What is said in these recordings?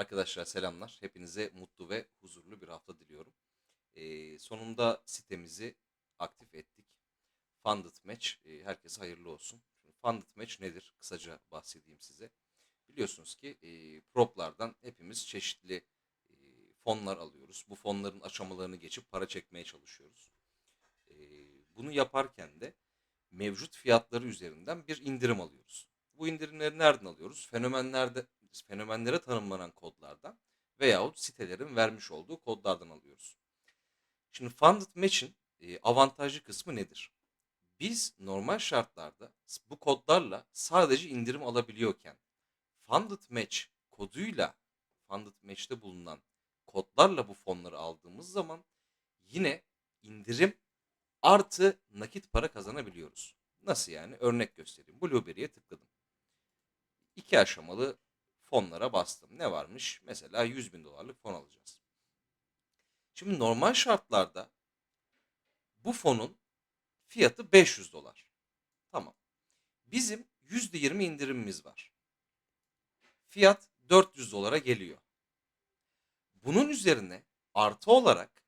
Arkadaşlar selamlar. Hepinize mutlu ve huzurlu bir hafta diliyorum. Ee, sonunda sitemizi aktif ettik. Funded Match. Ee, herkese hayırlı olsun. Şimdi Funded Match nedir? Kısaca bahsedeyim size. Biliyorsunuz ki e, proplardan hepimiz çeşitli e, fonlar alıyoruz. Bu fonların aşamalarını geçip para çekmeye çalışıyoruz. E, bunu yaparken de mevcut fiyatları üzerinden bir indirim alıyoruz. Bu indirimleri nereden alıyoruz? Fenomenlerde fenomenlere tanımlanan kodlardan veyahut sitelerin vermiş olduğu kodlardan alıyoruz. Şimdi Funded Match'in e, avantajlı kısmı nedir? Biz normal şartlarda bu kodlarla sadece indirim alabiliyorken Funded Match koduyla Funded Match'te bulunan kodlarla bu fonları aldığımız zaman yine indirim artı nakit para kazanabiliyoruz. Nasıl yani? Örnek göstereyim. Blueberry'e tıkladım. İki aşamalı fonlara bastım. Ne varmış? Mesela 100 bin dolarlık fon alacağız. Şimdi normal şartlarda bu fonun fiyatı 500 dolar. Tamam. Bizim %20 indirimimiz var. Fiyat 400 dolara geliyor. Bunun üzerine artı olarak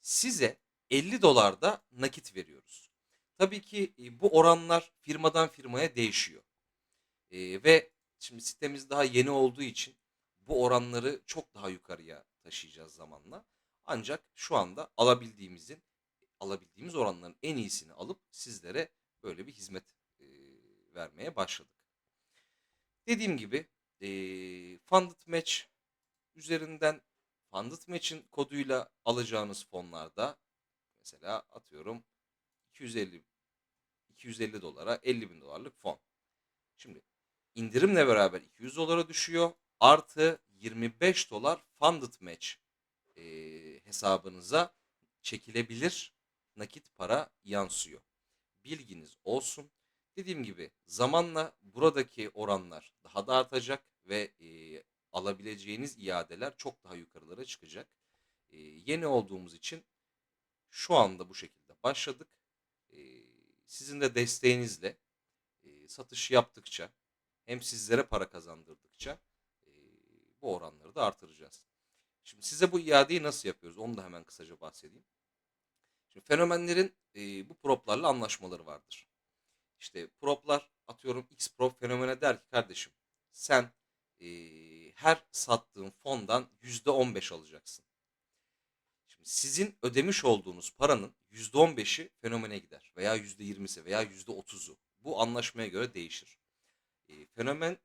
size 50 dolar da nakit veriyoruz. Tabii ki e, bu oranlar firmadan firmaya değişiyor. E, ve şimdi sitemiz daha yeni olduğu için bu oranları çok daha yukarıya taşıyacağız zamanla. Ancak şu anda alabildiğimizin alabildiğimiz oranların en iyisini alıp sizlere böyle bir hizmet e, vermeye başladık. Dediğim gibi e, Funded Match üzerinden Funded Match'in koduyla alacağınız fonlarda mesela atıyorum 250 250 dolara 50 bin dolarlık fon. Şimdi indirimle beraber 200 dolara düşüyor. Artı 25 dolar Funded Match e, hesabınıza çekilebilir nakit para yansıyor. Bilginiz olsun. Dediğim gibi zamanla buradaki oranlar daha da artacak ve e, alabileceğiniz iadeler çok daha yukarılara çıkacak. E, yeni olduğumuz için şu anda bu şekilde başladık. E, sizin de desteğinizle e, satış yaptıkça hem sizlere para kazandırdıkça e, bu oranları da artıracağız. Şimdi size bu iadeyi nasıl yapıyoruz onu da hemen kısaca bahsedeyim. Şimdi fenomenlerin e, bu proplarla anlaşmaları vardır. İşte proplar atıyorum X prop fenomene der ki kardeşim sen e, her sattığın fondan %15 alacaksın. Şimdi sizin ödemiş olduğunuz paranın %15'i fenomene gider veya %20'si veya %30'u. Bu anlaşmaya göre değişir. E, fenomen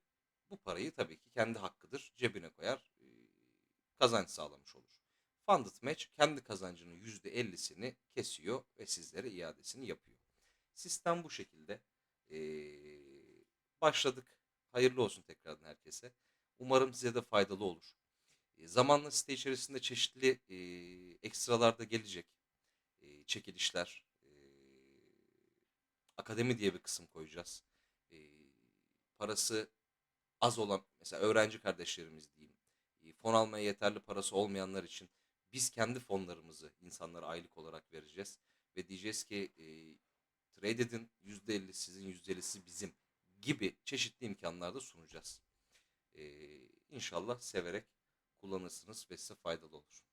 bu parayı tabii ki kendi hakkıdır cebine koyar e, kazanç sağlamış olur. Funded Match kendi kazancının %50'sini kesiyor ve sizlere iadesini yapıyor. Sistem bu şekilde. Ee, başladık. Hayırlı olsun tekrardan herkese. Umarım size de faydalı olur. E, zamanla site içerisinde çeşitli e, ekstralar da gelecek. E, çekilişler, e, akademi diye bir kısım koyacağız. E, parası az olan mesela öğrenci kardeşlerimiz diyeyim. E, fon almaya yeterli parası olmayanlar için biz kendi fonlarımızı insanlara aylık olarak vereceğiz. Ve diyeceğiz ki e, trade edin %50 sizin %50'si bizim gibi çeşitli imkanlar da sunacağız. E, inşallah severek kullanırsınız ve size faydalı olur.